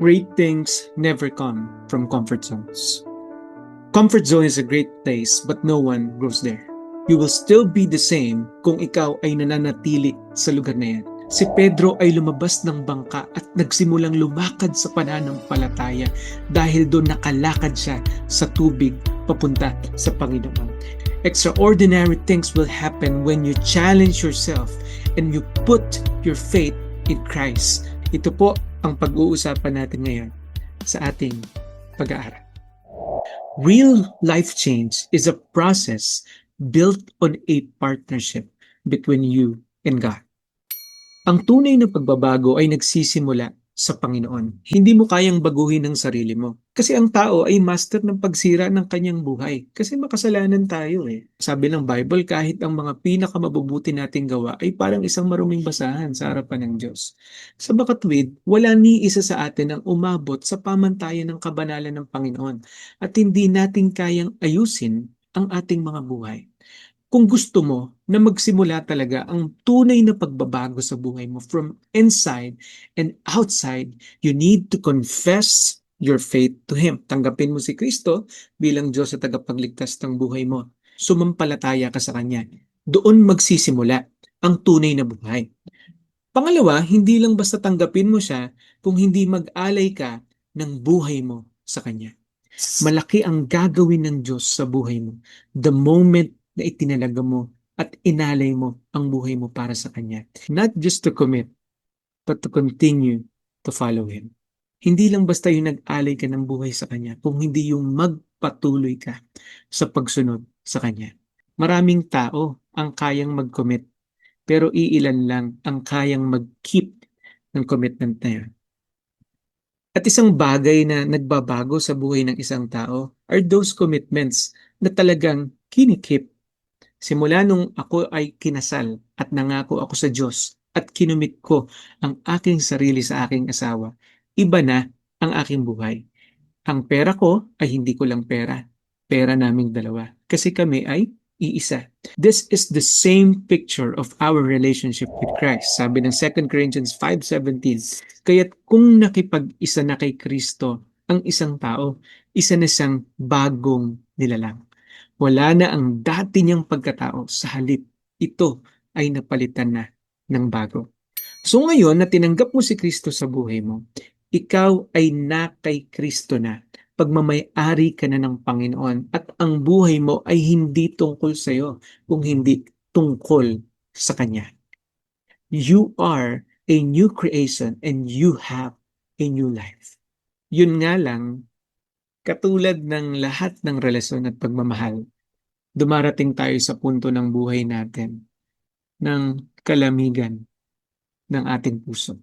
Great things never come from comfort zones. Comfort zone is a great place but no one grows there. You will still be the same kung ikaw ay nananatili sa lugar na yan. Si Pedro ay lumabas ng bangka at nagsimulang lumakad sa pananampalataya dahil doon nakalakad siya sa tubig papunta sa Panginoon. Extraordinary things will happen when you challenge yourself and you put your faith in Christ. Ito po ang pag-uusapan natin ngayon sa ating pag-aaral. Real life change is a process built on a partnership between you and God. Ang tunay na pagbabago ay nagsisimula sa Panginoon. Hindi mo kayang baguhin ang sarili mo. Kasi ang tao ay master ng pagsira ng kanyang buhay. Kasi makasalanan tayo eh. Sabi ng Bible, kahit ang mga pinakamabubuti nating gawa ay parang isang maruming basahan sa harapan ng Diyos. Sa bakatwid, wala ni isa sa atin ang umabot sa pamantayan ng kabanalan ng Panginoon at hindi natin kayang ayusin ang ating mga buhay kung gusto mo na magsimula talaga ang tunay na pagbabago sa buhay mo from inside and outside, you need to confess your faith to Him. Tanggapin mo si Kristo bilang Diyos at tagapagligtas ng buhay mo. Sumampalataya ka sa Kanya. Doon magsisimula ang tunay na buhay. Pangalawa, hindi lang basta tanggapin mo siya kung hindi mag-alay ka ng buhay mo sa Kanya. Malaki ang gagawin ng Diyos sa buhay mo the moment na itinalaga mo at inalay mo ang buhay mo para sa Kanya. Not just to commit, but to continue to follow Him. Hindi lang basta yung nag-alay ka ng buhay sa Kanya, kung hindi yung magpatuloy ka sa pagsunod sa Kanya. Maraming tao ang kayang mag-commit, pero iilan lang ang kayang mag-keep ng commitment na yun. At isang bagay na nagbabago sa buhay ng isang tao are those commitments na talagang kinikip Simula nung ako ay kinasal at nangako ako sa Diyos at kinumit ko ang aking sarili sa aking asawa, iba na ang aking buhay. Ang pera ko ay hindi ko lang pera, pera naming dalawa. Kasi kami ay iisa. This is the same picture of our relationship with Christ. Sabi ng 2 Corinthians 5.17, Kaya't kung nakipag-isa na kay Kristo ang isang tao, isa na siyang bagong nilalang. Wala na ang dati niyang pagkatao sa halip. Ito ay napalitan na ng bago. So ngayon na tinanggap mo si Kristo sa buhay mo, ikaw ay na kay Kristo na. Pagmamayari ka na ng Panginoon at ang buhay mo ay hindi tungkol sa iyo, kung hindi tungkol sa Kanya. You are a new creation and you have a new life. Yun nga lang, Katulad ng lahat ng relasyon at pagmamahal, dumarating tayo sa punto ng buhay natin ng kalamigan ng ating puso.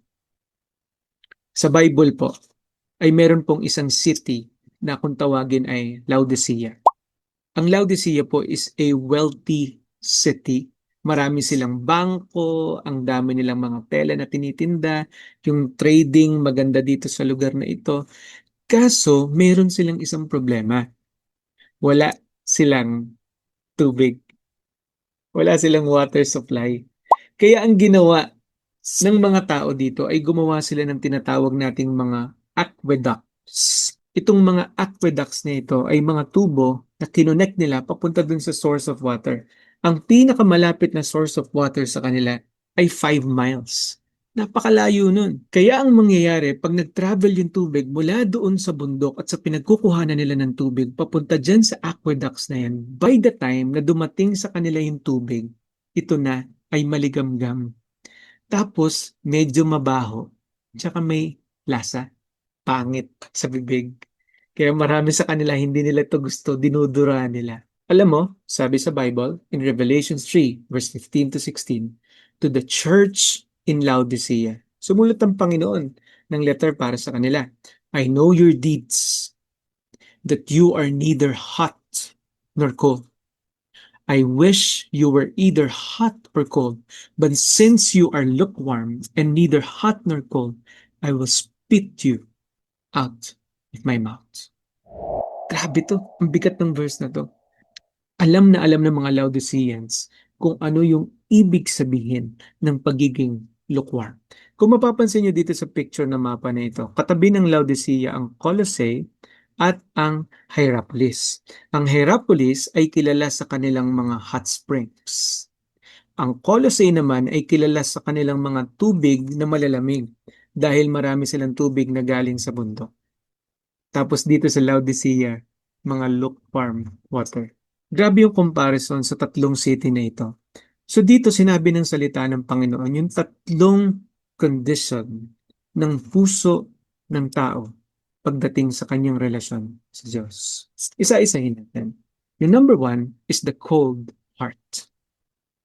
Sa Bible po, ay meron pong isang city na kung tawagin ay Laodicea. Ang Laodicea po is a wealthy city. Marami silang bangko, ang dami nilang mga tela na tinitinda, yung trading maganda dito sa lugar na ito. Kaso, meron silang isang problema. Wala silang tubig. Wala silang water supply. Kaya ang ginawa ng mga tao dito ay gumawa sila ng tinatawag nating mga aqueducts. Itong mga aqueducts na ito ay mga tubo na kinonect nila papunta dun sa source of water. Ang pinakamalapit na source of water sa kanila ay 5 miles. Napakalayo nun. Kaya ang mangyayari, pag nag-travel yung tubig mula doon sa bundok at sa pinagkukuhanan nila ng tubig, papunta dyan sa aqueducts na yan, by the time na dumating sa kanila yung tubig, ito na ay maligamgam. Tapos, medyo mabaho. Tsaka may lasa. Pangit sa bibig. Kaya marami sa kanila, hindi nila ito gusto, dinudura nila. Alam mo, sabi sa Bible, in Revelation 3, verse 15 to 16, to the church in Laodicea. Sumulat ang Panginoon ng letter para sa kanila. I know your deeds, that you are neither hot nor cold. I wish you were either hot or cold, but since you are lukewarm and neither hot nor cold, I will spit you out of my mouth. Grabe to. Ang bigat ng verse na to. Alam na alam ng mga Laodiceans kung ano yung ibig sabihin ng pagiging lukewarm. Kung mapapansin nyo dito sa picture na mapa na ito, katabi ng Laodicea ang Colossae at ang Hierapolis. Ang Hierapolis ay kilala sa kanilang mga hot springs. Ang Colossae naman ay kilala sa kanilang mga tubig na malalamig dahil marami silang tubig na galing sa bundok. Tapos dito sa Laodicea, mga lukewarm water. Grabe yung comparison sa tatlong city na ito. So dito sinabi ng salita ng Panginoon yung tatlong condition ng puso ng tao pagdating sa kanyang relasyon sa Diyos. Isa-isahin natin. Yung number one is the cold heart.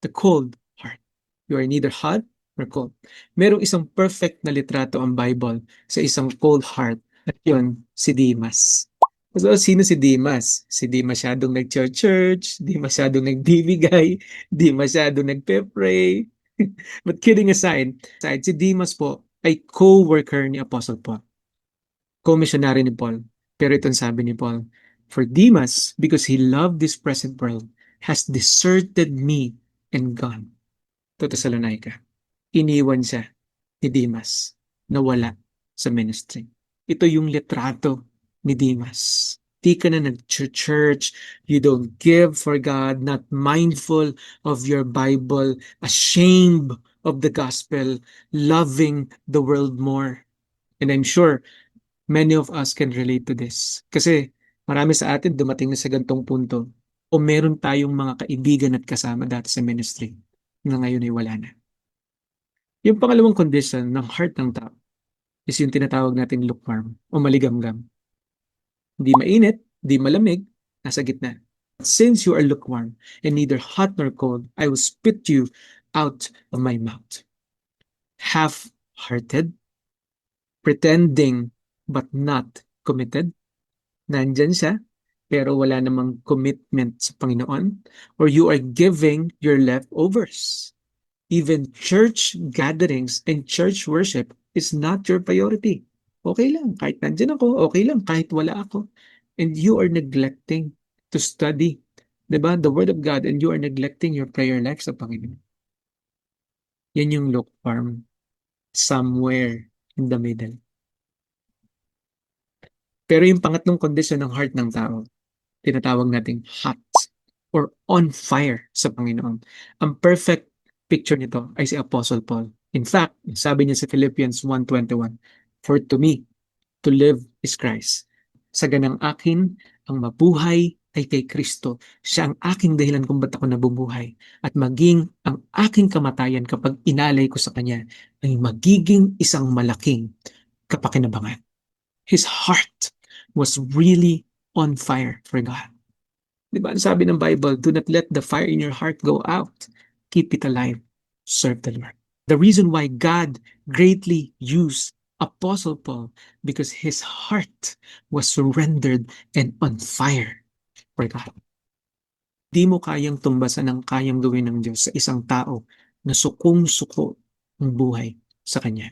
The cold heart. You are neither hot nor cold. Merong isang perfect na litrato ang Bible sa isang cold heart at yun, si Dimas. So, sino si Dimas? Si di masyadong nag-church, di masyadong nagbibigay, di masyadong nagpe-pray. But kidding aside, aside, si Dimas po ay co-worker ni Apostle Paul. Co-missionary ni Paul. Pero itong sabi ni Paul, For Demas, because he loved this present world, has deserted me and gone to Thessalonica. Iniwan siya ni Dimas na wala sa ministry. Ito yung litrato ni Dimas. Di ka na nag-church, you don't give for God, not mindful of your Bible, ashamed of the gospel, loving the world more. And I'm sure many of us can relate to this. Kasi marami sa atin dumating na sa gantong punto o meron tayong mga kaibigan at kasama dati sa ministry na ngayon ay wala na. Yung pangalawang condition ng heart ng tao is yung tinatawag nating lukewarm o maligamgam. Hindi mainit, hindi malamig, nasa gitna. Since you are lukewarm and neither hot nor cold, I will spit you out of my mouth. Half-hearted, pretending but not committed. Nandyan siya, pero wala namang commitment sa Panginoon. Or you are giving your leftovers. Even church gatherings and church worship is not your priority. Okay lang, kahit nandyan ako, okay lang, kahit wala ako. And you are neglecting to study, di ba, the Word of God, and you are neglecting your prayer life sa Panginoon. Yan yung lukewarm, somewhere in the middle. Pero yung pangatlong condition ng heart ng tao, tinatawag nating hot or on fire sa Panginoon. Ang perfect picture nito ay si Apostle Paul. In fact, sabi niya sa Philippians 1.21, For to me, to live is Christ. Sa ganang akin, ang mabuhay ay kay Kristo. Siya ang aking dahilan kung ba't ako nabubuhay. At maging ang aking kamatayan kapag inalay ko sa Kanya ay magiging isang malaking kapakinabangan. His heart was really on fire for God. Di ba? Sabi ng Bible, do not let the fire in your heart go out. Keep it alive. Serve the Lord. The reason why God greatly used Apostle Paul because his heart was surrendered and on fire for God. Di mo kayang tumbasan ang kayang gawin ng Diyos sa isang tao na sukong-suko ang buhay sa Kanya.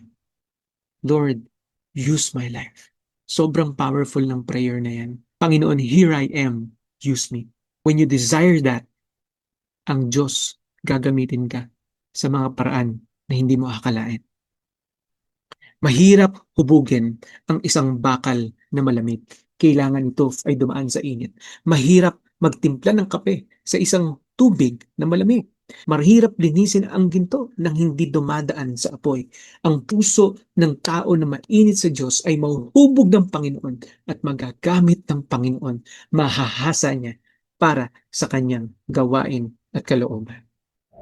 Lord, use my life. Sobrang powerful ng prayer na yan. Panginoon, here I am, use me. When you desire that, ang Diyos gagamitin ka sa mga paraan na hindi mo akalain. Mahirap hubugin ang isang bakal na malamig. Kailangan ito ay dumaan sa init. Mahirap magtimpla ng kape sa isang tubig na malamig. Mahirap linisin ang ginto nang hindi dumadaan sa apoy. Ang puso ng tao na mainit sa Diyos ay mahuhubog ng Panginoon at magagamit ng Panginoon. Mahahasa niya para sa kanyang gawain at kalooban.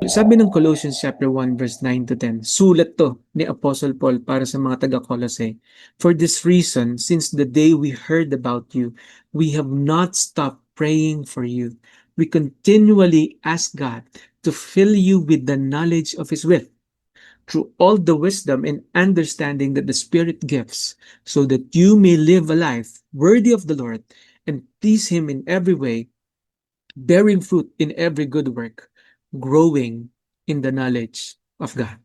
Sabi ng Colossians chapter 1 verse 9 to 10, sulat to ni Apostle Paul para sa mga taga-Colossae. For this reason, since the day we heard about you, we have not stopped praying for you. We continually ask God to fill you with the knowledge of His will through all the wisdom and understanding that the Spirit gives, so that you may live a life worthy of the Lord and please Him in every way, bearing fruit in every good work growing in the knowledge of God.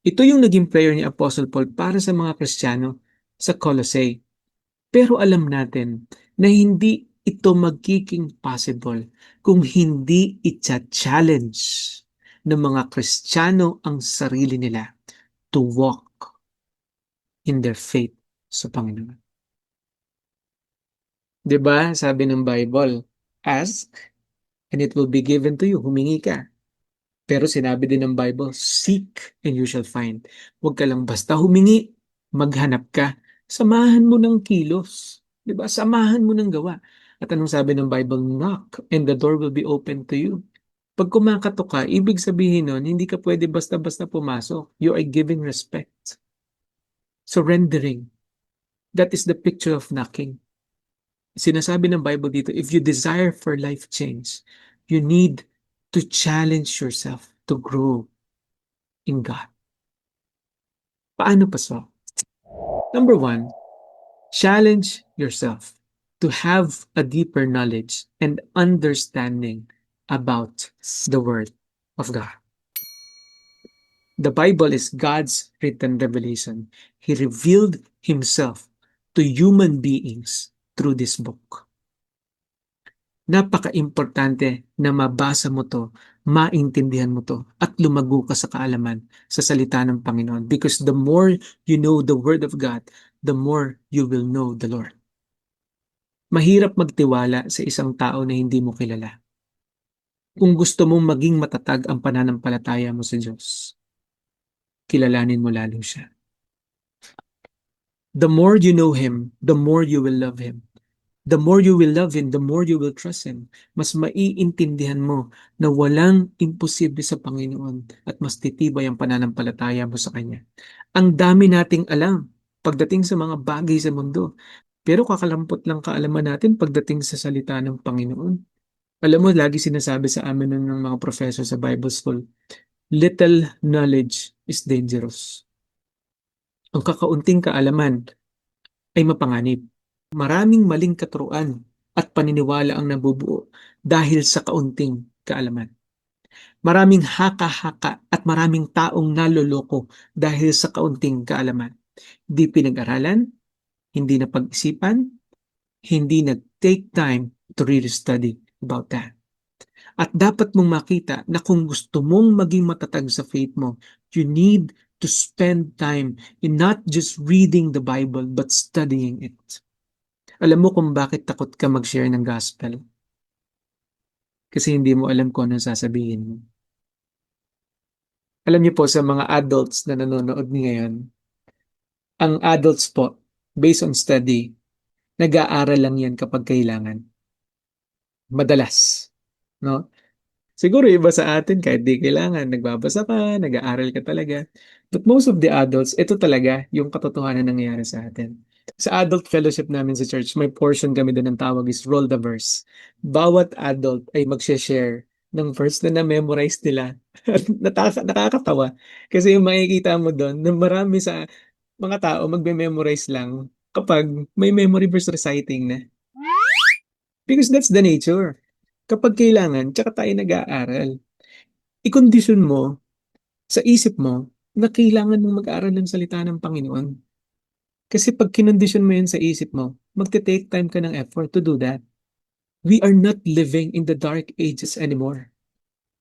Ito yung naging prayer ni Apostle Paul para sa mga Kristiyano sa Colossae. Pero alam natin na hindi ito magiging possible kung hindi itcha-challenge ng mga Kristiyano ang sarili nila to walk in their faith sa Panginoon. 'Di ba? Sabi ng Bible, ask and it will be given to you. Humingi ka. Pero sinabi din ng Bible, seek and you shall find. Huwag ka lang basta humingi, maghanap ka. Samahan mo ng kilos. 'Di ba? Samahan mo ng gawa. At anong sabi ng Bible? Knock and the door will be open to you. Pag kumakatok ka, ibig sabihin nun, hindi ka pwede basta-basta pumasok. You are giving respect. Surrendering. That is the picture of knocking. Sinasabi ng Bible dito, if you desire for life change, you need to challenge yourself to grow in God. Paano pa so? Number one, challenge yourself to have a deeper knowledge and understanding about the Word of God. The Bible is God's written revelation. He revealed Himself to human beings through this book. Napaka-importante na mabasa mo to, maintindihan mo to, at lumago ka sa kaalaman sa salita ng Panginoon. Because the more you know the Word of God, the more you will know the Lord. Mahirap magtiwala sa isang tao na hindi mo kilala. Kung gusto mong maging matatag ang pananampalataya mo sa Diyos, kilalanin mo lalo siya. The more you know Him, the more you will love Him. The more you will love Him, the more you will trust Him. Mas maiintindihan mo na walang imposible sa Panginoon at mas titibay ang pananampalataya mo sa Kanya. Ang dami nating alam pagdating sa mga bagay sa mundo. Pero kakalampot lang kaalaman natin pagdating sa salita ng Panginoon. Alam mo, lagi sinasabi sa amin ng mga professor sa Bible School, little knowledge is dangerous. Ang kakaunting kaalaman ay mapanganib. Maraming maling katuruan at paniniwala ang nabubuo dahil sa kaunting kaalaman. Maraming haka-haka at maraming taong naloloko dahil sa kaunting kaalaman. Di pinag-aralan, hindi na pag-isipan, hindi nag-take time to really study about that. At dapat mong makita na kung gusto mong maging matatag sa faith mo, you need to spend time in not just reading the Bible but studying it. Alam mo kung bakit takot ka mag-share ng gospel? Kasi hindi mo alam kung anong sasabihin mo. Alam niyo po sa mga adults na nanonood ngayon, ang adults po, based on study, nag-aaral lang yan kapag kailangan. Madalas. No? Siguro iba sa atin kahit di kailangan, nagbabasa ka, nag-aaral ka talaga. But most of the adults, ito talaga yung katotohanan na nangyayari sa atin. Sa adult fellowship namin sa church, may portion kami doon ng tawag is roll the verse. Bawat adult ay mag-share ng verse na na-memorize nila. Nataka, nakakatawa. Kasi yung makikita mo doon, na marami sa mga tao magme-memorize lang kapag may memory verse reciting na. Because that's the nature kapag kailangan, tsaka tayo nag-aaral. I-condition mo sa isip mo na kailangan mong mag-aaral ng salita ng Panginoon. Kasi pag kinondisyon mo yun sa isip mo, magte-take time ka ng effort to do that. We are not living in the dark ages anymore.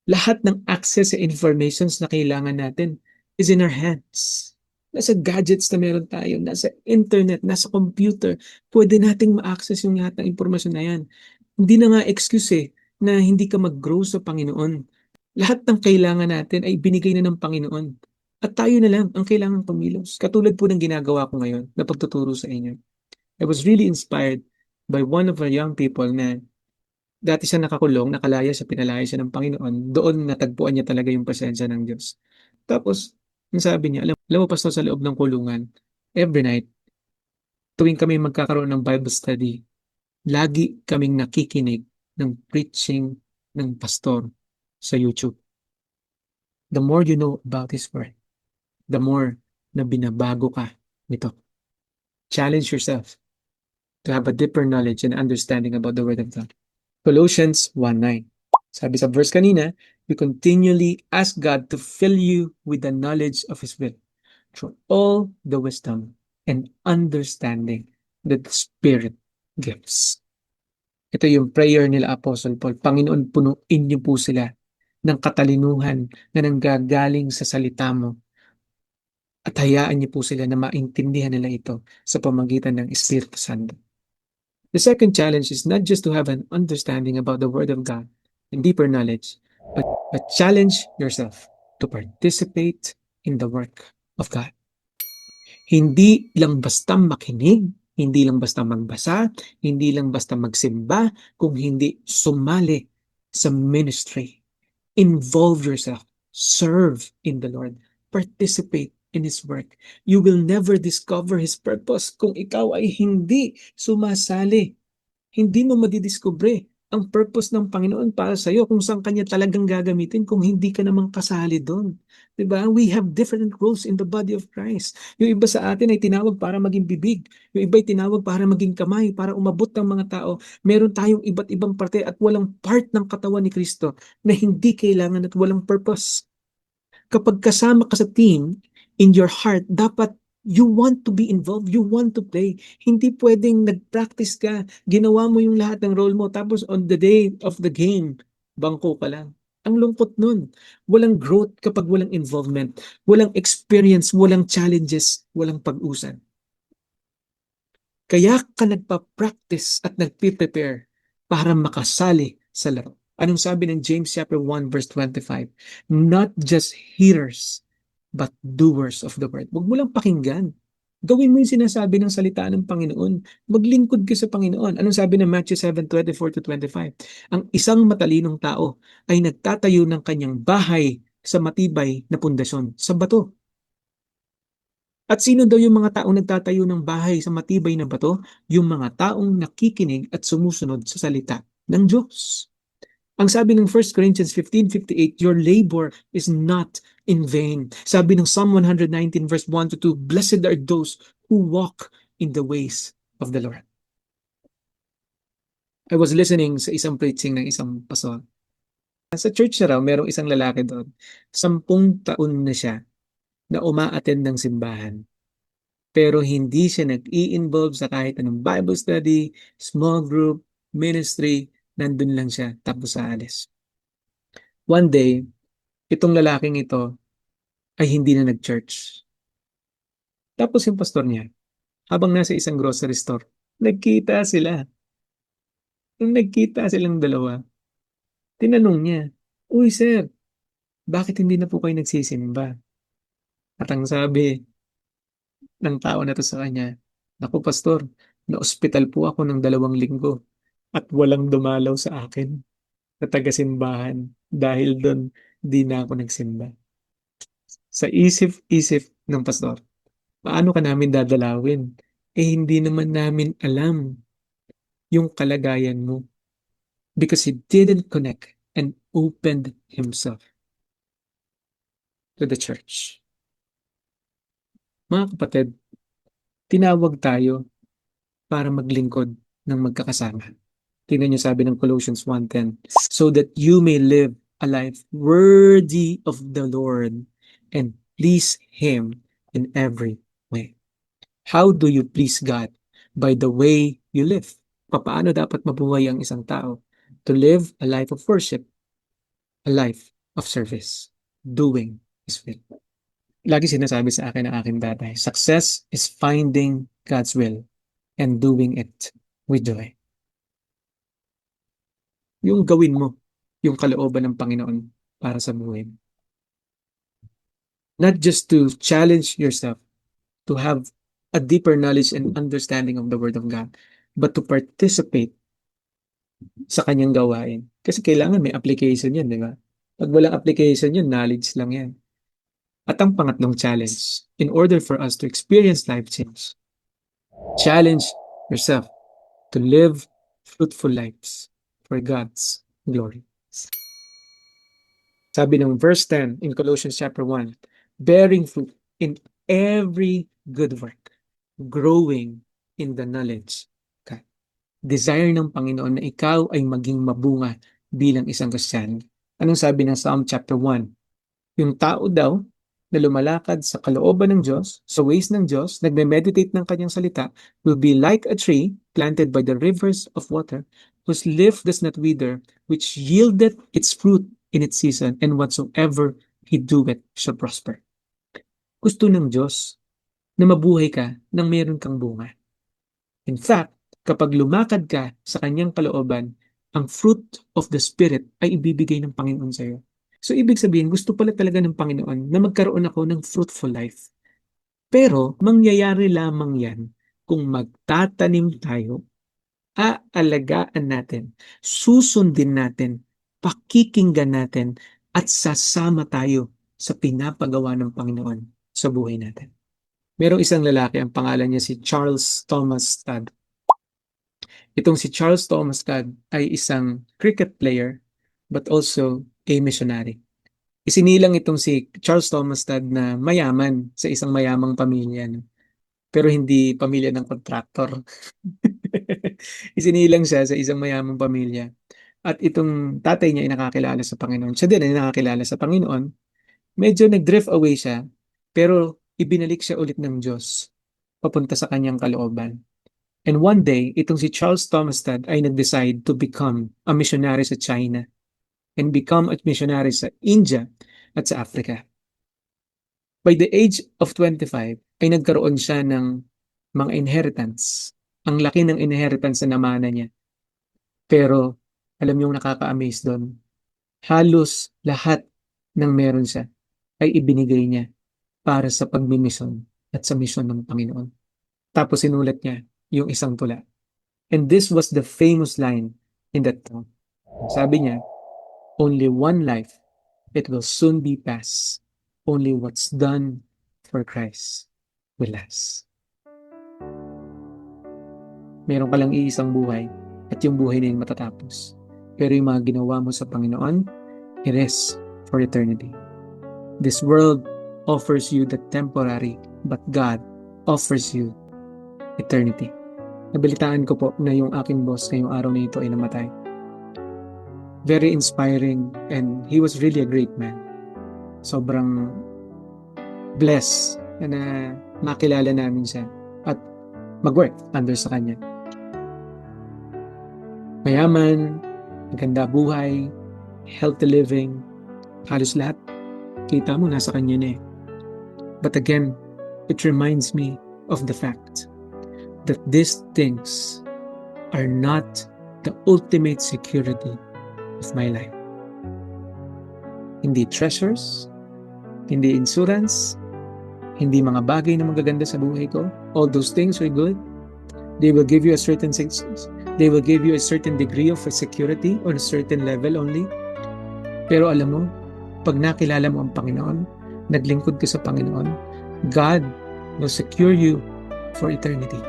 Lahat ng access sa informations na kailangan natin is in our hands. Nasa gadgets na meron tayo, nasa internet, nasa computer, pwede nating ma-access yung lahat ng impormasyon na yan. Hindi na nga excuse eh, na hindi ka mag-grow sa Panginoon. Lahat ng kailangan natin ay binigay na ng Panginoon. At tayo na lang ang kailangan pamilos. Katulad po ng ginagawa ko ngayon na pagtuturo sa inyo. I was really inspired by one of our young people na dati siya nakakulong, nakalaya siya, pinalaya siya ng Panginoon. Doon natagpuan niya talaga yung pasensya ng Diyos. Tapos, sabi niya, alam, alam mo pastor sa loob ng kulungan, every night, tuwing kami magkakaroon ng Bible study, lagi kaming nakikinig ng preaching ng pastor sa YouTube. The more you know about His Word, the more na binabago ka nito. Challenge yourself to have a deeper knowledge and understanding about the Word of God. Colossians 1.9 Sabi sa verse kanina, you continually ask God to fill you with the knowledge of His will through all the wisdom and understanding that the Spirit gives. Ito yung prayer nila Apostle Paul. Panginoon, punuin niyo po sila ng katalinuhan na nanggagaling sa salita mo. At hayaan niyo po sila na maintindihan nila ito sa pamagitan ng Espiritu Santo. The second challenge is not just to have an understanding about the Word of God and deeper knowledge, but, but challenge yourself to participate in the work of God. Hindi lang basta makinig, hindi lang basta magbasa, hindi lang basta magsimba, kung hindi sumali sa ministry. Involve yourself. Serve in the Lord. Participate in His work. You will never discover His purpose kung ikaw ay hindi sumasali. Hindi mo madidiscover ang purpose ng Panginoon para sa iyo kung saan kanya talagang gagamitin kung hindi ka naman kasali doon. 'Di ba? We have different roles in the body of Christ. Yung iba sa atin ay tinawag para maging bibig, yung iba ay tinawag para maging kamay, para umabot ng mga tao. Meron tayong iba't ibang parte at walang part ng katawan ni Kristo na hindi kailangan at walang purpose. Kapag kasama ka sa team, in your heart, dapat you want to be involved, you want to play. Hindi pwedeng nag-practice ka, ginawa mo yung lahat ng role mo, tapos on the day of the game, bangko ka lang. Ang lungkot nun. Walang growth kapag walang involvement, walang experience, walang challenges, walang pag-usan. Kaya ka nagpa-practice at nagpe-prepare para makasali sa laro. Anong sabi ng James chapter 1 verse 25? Not just hearers, but doers of the word. Huwag mo lang pakinggan. Gawin mo yung sinasabi ng salita ng Panginoon. Maglingkod ka sa Panginoon. Anong sabi ng Matthew 7:24 to 25? Ang isang matalinong tao ay nagtatayo ng kanyang bahay sa matibay na pundasyon, sa bato. At sino daw yung mga taong nagtatayo ng bahay sa matibay na bato? Yung mga taong nakikinig at sumusunod sa salita ng Diyos. Ang sabi ng 1 Corinthians 15:58, your labor is not in vain. Sabi ng Psalm 119 verse 1 to 2, blessed are those who walk in the ways of the Lord. I was listening sa isang preaching ng isang pastor. Sa church na raw, merong isang lalaki doon. Sampung taon na siya na uma-attend ng simbahan. Pero hindi siya nag-i-involve sa kahit anong Bible study, small group, ministry, nandun lang siya tapos sa alis. One day, itong lalaking ito ay hindi na nag-church. Tapos yung pastor niya, habang nasa isang grocery store, nagkita sila. Nung nagkita silang dalawa, tinanong niya, Uy sir, bakit hindi na po kayo nagsisimba? At ang sabi ng tao na to sa kanya, Naku pastor, na-ospital po ako ng dalawang linggo at walang dumalaw sa akin na taga-simbahan dahil doon di na ako nagsimba. Sa isip-isip ng pastor, paano ka namin dadalawin? Eh hindi naman namin alam yung kalagayan mo because he didn't connect and opened himself to the church. Mga kapatid, tinawag tayo para maglingkod ng magkakasama. Tingnan niyo sabi ng Colossians 1.10, so that you may live a life worthy of the Lord and please Him in every way. How do you please God? By the way you live. Paano dapat mabuhay ang isang tao? To live a life of worship, a life of service, doing His will. Lagi sinasabi sa akin ng aking tatay, success is finding God's will and doing it with joy yung gawin mo yung kalooban ng Panginoon para sa buhay mo. Not just to challenge yourself to have a deeper knowledge and understanding of the Word of God, but to participate sa kanyang gawain. Kasi kailangan may application yan, di ba? Pag walang application yun, knowledge lang yan. At ang pangatlong challenge, in order for us to experience life change, challenge yourself to live fruitful lives for God's glory. Sabi ng verse 10 in Colossians chapter 1, bearing fruit in every good work, growing in the knowledge God. Desire ng Panginoon na ikaw ay maging mabunga bilang isang Kristiyano. Anong sabi ng Psalm chapter 1? Yung tao daw na lumalakad sa kalooban ng Diyos, sa ways ng Diyos, nagme-meditate ng kanyang salita, will be like a tree planted by the rivers of water, whose leaf does not wither, which yieldeth its fruit in its season, and whatsoever he doeth shall prosper. Gusto ng Diyos na mabuhay ka nang meron kang bunga. In fact, kapag lumakad ka sa kanyang kalooban, ang fruit of the Spirit ay ibibigay ng Panginoon sa iyo. So, ibig sabihin, gusto pala talaga ng Panginoon na magkaroon ako ng fruitful life. Pero, mangyayari lamang yan kung magtatanim tayo, aalagaan natin, susundin natin, pakikinggan natin, at sasama tayo sa pinapagawa ng Panginoon sa buhay natin. Merong isang lalaki, ang pangalan niya si Charles Thomas Studd. Itong si Charles Thomas Studd ay isang cricket player but also a missionary. Isinilang itong si Charles Thomas Studd na mayaman sa isang mayamang pamilya. no? Pero hindi pamilya ng kontraktor. Isinilang siya sa isang mayamang pamilya. At itong tatay niya ay nakakilala sa Panginoon. Siya din ay nakakilala sa Panginoon. Medyo nag-drift away siya, pero ibinalik siya ulit ng Diyos papunta sa kanyang kalooban. And one day, itong si Charles Thomas Studd ay nag-decide to become a missionary sa China and become a missionary sa India at sa Africa. By the age of 25, ay nagkaroon siya ng mga inheritance. Ang laki ng inheritance na namana niya. Pero, alam yung nakaka-amaze doon, halos lahat ng meron siya ay ibinigay niya para sa pagmimisyon at sa misyon ng Panginoon. Tapos sinulat niya yung isang tula. And this was the famous line in that song. Sabi niya, only one life, it will soon be past. Only what's done for Christ will last. Meron ka lang iisang buhay at yung buhay na yun matatapos. Pero yung mga ginawa mo sa Panginoon, it is for eternity. This world offers you the temporary, but God offers you eternity. Nabalitaan ko po na yung aking boss ngayong araw na ito ay namatay. Very inspiring and he was really a great man. Sobrang blessed na makilala namin siya at mag-work under sa kanya. Mayaman, maganda buhay, healthy living, halos lahat. Kita mo, nasa kanya na eh. But again, it reminds me of the fact that these things are not the ultimate security of my life. Hindi treasures, hindi insurance, hindi mga bagay na magaganda sa buhay ko. All those things are good. They will give you a certain. They will give you a certain degree of security on a certain level only. Pero alam mo, pag nakilala mo ang Panginoon, naglingkod ka sa Panginoon, God will secure you for eternity.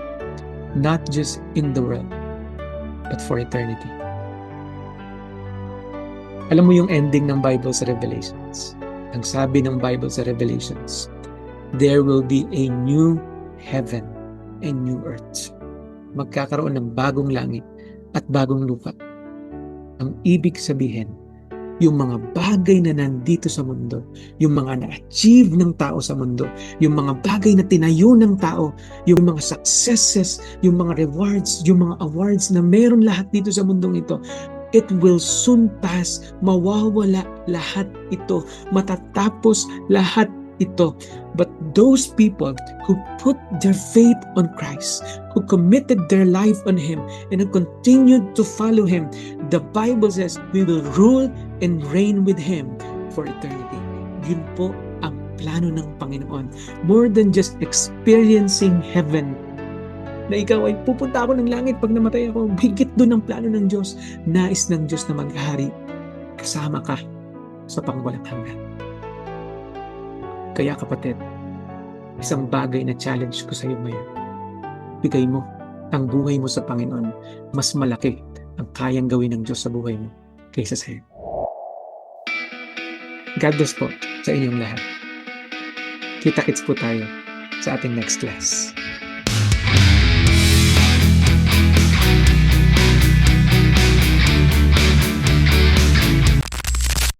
Not just in the world, but for eternity. Alam mo yung ending ng Bible sa Revelations? Ang sabi ng Bible sa Revelations, there will be a new heaven and new earth. Magkakaroon ng bagong langit at bagong lupa. Ang ibig sabihin, yung mga bagay na nandito sa mundo, yung mga na-achieve ng tao sa mundo, yung mga bagay na tinayo ng tao, yung mga successes, yung mga rewards, yung mga awards na meron lahat dito sa mundong ito, it will soon pass. Mawawala lahat ito. Matatapos lahat ito. But those people who put their faith on Christ, who committed their life on Him, and who continued to follow Him, the Bible says, we will rule and reign with Him for eternity. Yun po ang plano ng Panginoon. More than just experiencing heaven, na ikaw ay pupunta ako ng langit pag namatay ako. Higit doon ang plano ng Diyos. Nais ng Diyos na maghari. Kasama ka sa pangwalang hanggan. Kaya kapatid, isang bagay na challenge ko sa iyo ngayon. Bigay mo ang buhay mo sa Panginoon. Mas malaki ang kayang gawin ng Diyos sa buhay mo kaysa sa iyo. God bless po sa inyong lahat. Kita-kits po tayo sa ating next class.